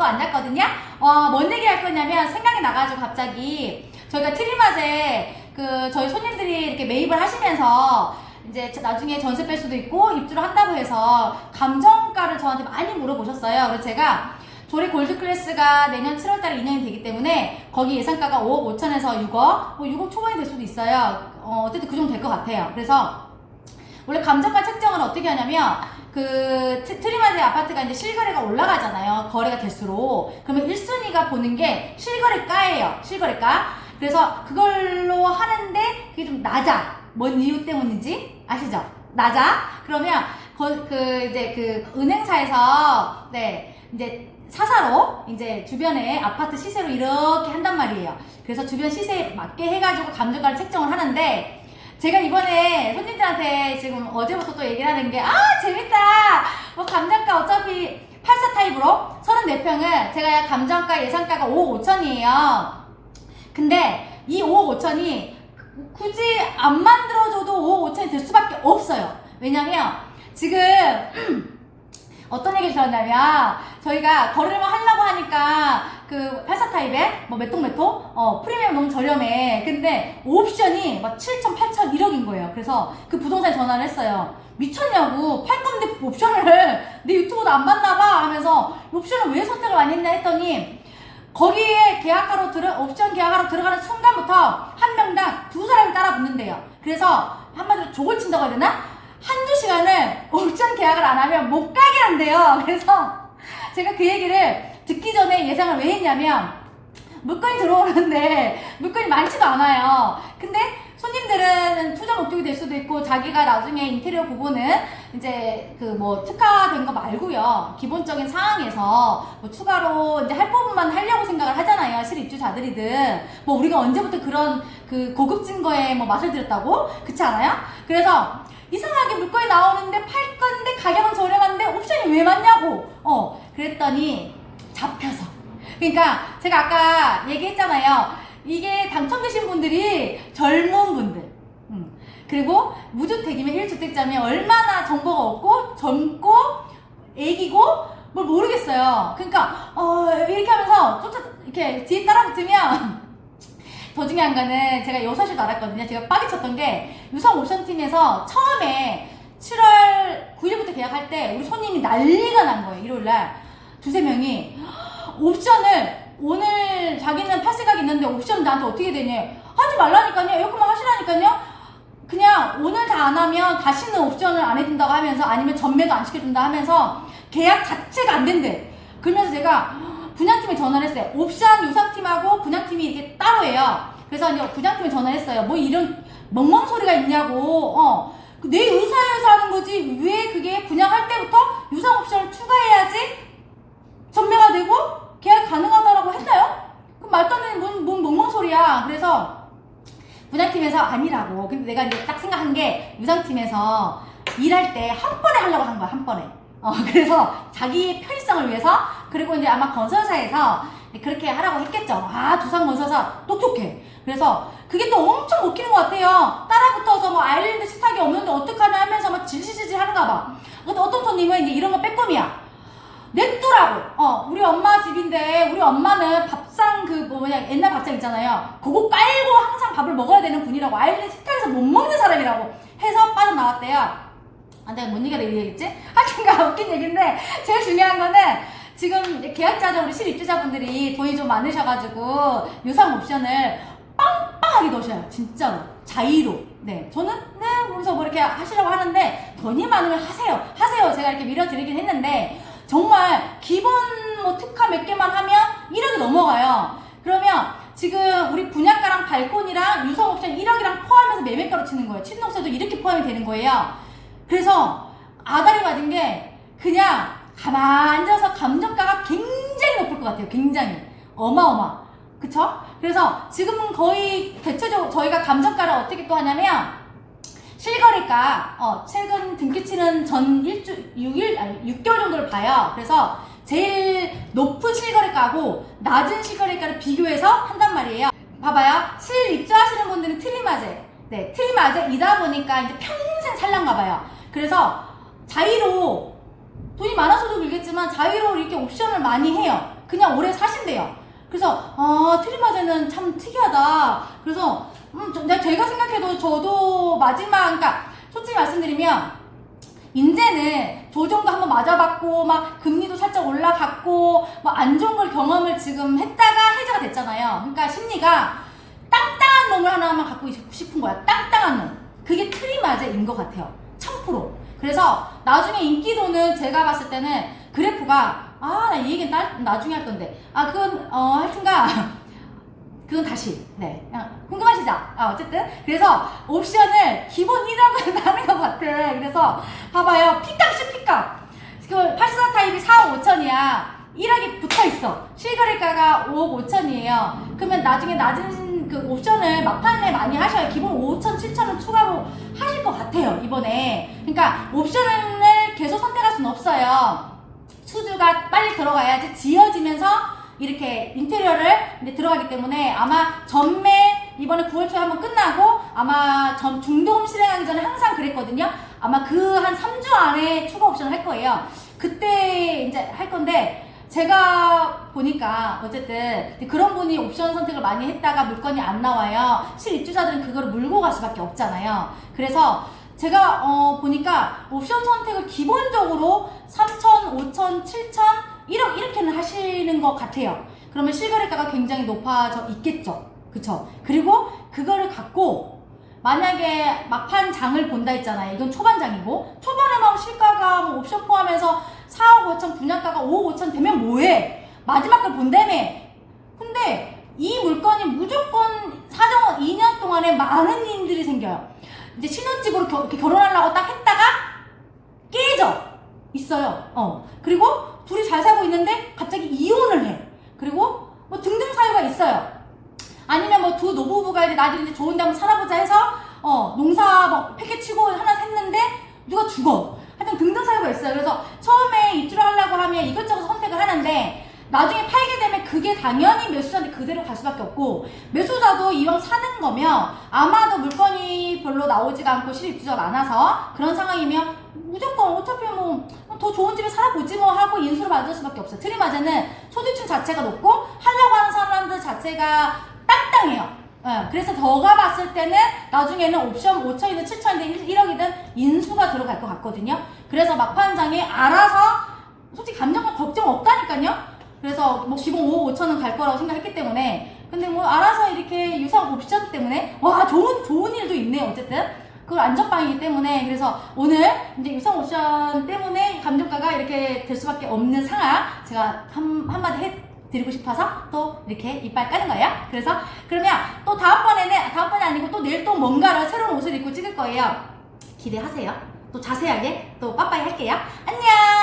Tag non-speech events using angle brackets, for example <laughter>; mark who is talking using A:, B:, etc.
A: 얘기하고 또 앉았거든요. 어, 뭔 얘기 할 거냐면 생각이 나가지고 갑자기 저희가 트리마제 그 저희 손님들이 이렇게 매입을 하시면서 이제 나중에 전세 뺄 수도 있고 입주를 한다고 해서 감정가를 저한테 많이 물어보셨어요. 그래서 제가 조리 골드 클래스가 내년 7월달에 2년이 되기 때문에 거기 예상가가 5억 5천에서 6억, 뭐 6억 초반이 될 수도 있어요. 어, 어쨌든 그 정도 될 것 같아요. 그래서 원래 감정가 책정을 어떻게 하냐면 그 트- 트리마드 아파트가 이제 실거래가 올라가잖아요. 거래가 될수록. 그러면 1순위가 보는 게 실거래가예요. 실거래가. 그래서 그걸로 하는데 그게 좀 낮아. 뭔 이유 때문인지 아시죠? 낮아. 그러면 거- 그 이제 그 은행사에서 네 이제 사사로 이제 주변에 아파트 시세로 이렇게 한단 말이에요. 그래서 주변 시세에 맞게 해가지고 감정가를 책정을 하는데 제가 이번에 손님들한테 지금 어제부터 또 얘기를 하는 게, 아, 재밌다! 뭐, 감정가 어차피 84 타입으로 34평은 제가 감정가 예상가가 5억 5천이에요. 근데 이 5억 5천이 굳이 안 만들어줘도 5억 5천이 될 수밖에 없어요. 왜냐면 지금 어떤 얘기를 들었냐면 저희가 거래를 하려고 하니까 그84 타입에 뭐 통? 어 프리미엄 너무 저렴해 근데 옵션이 막 7천 8천 1억인 거예요 그래서 그 부동산에 전화를 했어요 미쳤냐고 팔 건데 옵션을 <laughs> 내 유튜브도 안 봤나 봐 하면서 옵션을 왜 선택을 많이 했냐 했더니 거기에 계약하러 들어 옵션 계약하러 들어가는 순간부터 한 명당 두 사람이 따라 붙는데요. 그래서 한마디로 족을 친다고 해야 되나? 한두 시간을 옵션 계약을 안 하면 못 가게 한대요. <laughs> 그래서 제가 그 얘기를 듣기 전에 예상을 왜 했냐면 물건이 들어오는데 물건이 많지도 않아요. 근데 손님들은 투자 목적이 될 수도 있고 자기가 나중에 인테리어 부분은 이제 그 뭐 특화된 거 말고요. 기본적인 상황에서 뭐 추가로 이제 할 부분만 하려고 생각을 하잖아요. 실입주자들이든 뭐 우리가 언제부터 그런 그 고급진 거에 뭐 맛을 들였다고 그렇지 않아요? 그래서 이상하게 물건이 나오는데 팔 건데 가격은 저렴한데 옵션이 왜 맞냐고 어 그랬더니 잡혀서 그러니까 제가 아까 얘기했잖아요. 이게 당첨되신 분들이 젊은 분들. 음. 그리고 무주택이면 1주택자면 얼마나 정보가 없고 젊고 애기고 뭘 모르겠어요. 그러니까 어 이렇게 하면서 쫓아 이렇게 뒤에 따라붙으면 <laughs> 더 중요한 거는 제가 요 사실도 알았거든요. 제가 빠개 쳤던 게 유성 옵션팀에서 처음에 7월 9일부터 계약할 때 우리 손님이 난리가 난 거예요. 일요일 날 두세 명이 <gasps> 옵션을 오늘 자기는 팔세각이 있는데 옵션 나한테 어떻게 되냐 하지 말라니까요 에어컨만 하시라니까요 그냥 오늘 다 안 하면 다시는 옵션을 안 해준다고 하면서 아니면 전매도 안 시켜준다 하면서 계약 자체가 안 된대 그러면서 제가 분양팀에 전화를 했어요 옵션 유상팀하고 분양팀이 이렇게 따로 해요 그래서 이제 분양팀에 전화를 했어요 뭐 이런 멍멍 소리가 있냐고 어. 그내 의사여서 하는 거지 왜 그게 분양할 때부터 유상 옵션을 추가해야지 전매가 되고 계약 가능하다라고 했나요? 그럼 말도 안 되는 뭔, 뭔 멍멍 소리야. 그래서 분양팀에서 아니라고. 근데 내가 이제 딱 생각한 게 유상팀에서 일할 때 한 번에 하려고 한 거야, 한 번에. 어, <laughs> 그래서 자기의 편의성을 위해서 그리고 이제 아마 건설사에서 그렇게 하라고 했겠죠. 아, 두산 건설사 똑똑해. 그래서 그게 또 엄청 먹히는 것 같아요. 따라붙어서 뭐 아일랜드 식탁이 없는데 어떡하냐 하면서 막 질질질질 하는가 봐. 근데 어떤 손님은 이제 이런 거 빼꼼이야. 냅두라고. 어, 우리 엄마 집인데 우리 엄마는 밥상 그 뭐냐 옛날 밥상 있잖아요. 그거 깔고 항상 밥을 먹어야 되는 분이라고 아일랜드 식탁에서 못 먹는 사람이라고 해서 빠져나왔대요. 아, 내가 뭔 얘기가 내 얘기했지? 하여튼가 웃긴 얘기인데 제일 중요한 거는 지금 계약자들 우리 실입주자분들이 돈이 좀 많으셔가지고 유상 옵션을 빵빵하게 넣으셔요. 진짜로. 자의로. 네. 저는, 네, 그러면서 뭐 이렇게 하시려고 하는데, 돈이 많으면 하세요. 하세요. 제가 이렇게 밀어드리긴 했는데, 정말 기본 뭐 특화 몇 개만 하면 1억이 넘어가요. 그러면 지금 우리 분양가랑 발코니랑 유성 옵션 1억이랑 포함해서 매매가로 치는 거예요. 침동세도 이렇게 포함이 되는 거예요. 그래서 아다리 맞은 게 그냥 가만 앉아서 감정가가 굉장히 높을 것 같아요. 굉장히. 어마어마. 그쵸? 그래서 지금은 거의 대체적으로 저희가 감정가를 어떻게 또 하냐면 실거래가 어, 최근 등기치는 전 일주 6일 아니 6개월 정도를 봐요. 그래서 제일 높은 실거래가고 낮은 실거래가를 비교해서 한단 말이에요. 봐봐요. 실 입주하시는 분들은 트리마제. 네, 트리마제이다 보니까 이제 평생 살란가 봐요. 그래서 자의로 돈이 많아서도 그러겠지만 자유로워 이렇게 옵션을 많이 해요. 그냥 오래 사신대요. 그래서 아 트리마제는 참 특이하다. 그래서 음, 저- 내가 제가 생각해도 저도 마지막 그러니까 솔직히 말씀드리면 이제는 조정도 한번 맞아봤고 막 금리도 살짝 올라갔고 뭐안 좋은 걸 경험을 지금 했다가 해제가 됐잖아요. 그러니까 심리가 땅땅한 놈을 하나만 갖고 싶은 거야. 땅땅한 놈. 그게 트리마제인 것 같아요. 1000%. 그래서 나중에 인기도는 제가 봤을 때는 그래프가 아 나 이 얘기는 나, 나중에 할 건데 아 그건 어 하여튼가 <laughs> 그건 다시 네 어, 궁금하시죠? 아, 어쨌든 그래서 옵션을 기본 1억은 하는 것 같아 그래서 봐봐요. 피값이 피값. 그 84 타입이 4억 5천이야. 1억이 붙어 있어. 실거래가가 5억 5천이에요. 그러면 나중에 낮은 그 옵션을 막판에 많이 하셔야 기본 5천 7천은 추가로 하실 것 같아요 이번에. 그러니까 옵션을 계속 선택할 수는 없어요. 수주가 빨리 들어가야지 지어지면서 이렇게 인테리어를 이제 들어가기 때문에 아마 전매 이번에 9월 초에 한번 끝나고 아마 전 중도금 실행하기 전에 항상 그랬거든요. 아마 그 한 3주 안에 추가 옵션을 할 거예요. 그때 이제 할 건데 제가 보니까 어쨌든 그런 분이 옵션 선택을 많이 했다가 물건이 안 나와요. 실입주자들은 그거를 물고 갈 수밖에 없잖아요. 그래서 제가 어 보니까 옵션 선택을 기본적으로 3천, 5천, 7천, 1억 이렇게는 하시는 것 같아요. 그러면 실거래가가 굉장히 높아져 있겠죠. 그쵸? 그리고 그거를 갖고 만약에 막판 장을 본다 했잖아요. 이건 초반장이고 초반에만 시가가 뭐 옵션 포함해서 4억 5천 분양가가 5억 5천 되면 뭐해? 마지막 걸 본다며. 근데 이 물건이 무조건 사정 2년 동안에 많은 일들이 생겨요. 이제 신혼집으로 겨, 결혼하려고 딱 했다가 깨져 있어요. 어 그리고 둘이 잘 살고 있는데 갑자기 이혼을 해. 그리고 뭐 등등 사유가 있어요. 아니면 뭐 두 노부부가 이제 나중에 이제 좋은 데 한번 살아보자 해서 어 농사 뭐 패켓 치고 하나 샜는데 누가 죽어. 하여튼 등등 사유가 있어요. 그래서 처음에 입주를 하려고 하면 이것저것 선택을 하는데 나중에 팔게 되면 그게 당연히 매수자한테 그대로 갈 수밖에 없고 매수자도 이왕 사는 거면 아마도 물건이 별로 나오지가 않고 실입주자가 많아서 그런 상황이면 무조건 어차피 뭐 더 좋은 집에 살아보지 뭐 하고 인수를 받을 수밖에 없어요. 트리마제는 소득층 자체가 높고 하려고 하는 사람들 자체가 땅땅해요. 예, 그래서 저가 봤을 때는 나중에는 옵션 5천이든 7천이든 1억이든 인수가 들어갈 것 같거든요. 그래서 막판장에 알아서 솔직히 감정과 걱정 없다니까요. 그래서 뭐 기본 5억 5천은 갈 거라고 생각했기 때문에 근데 뭐 알아서 이렇게 유상 옵션 때문에 와 좋은 좋은 일도 있네요. 어쨌든 그걸 안전빵이기 때문에 그래서 오늘 이제 유상 옵션 때문에 감정가가 이렇게 될 수밖에 없는 상황 제가 한 한마디 해. 드리고 싶어서 또 이렇게 이빨 까는 거예요. 그래서 그러면 또 다음번에는 다음번이 아니고 또 내일 또 뭔가를 새로운 옷을 입고 찍을 거예요. 기대하세요. 또 자세하게 또 빠빠이 할게요. 안녕.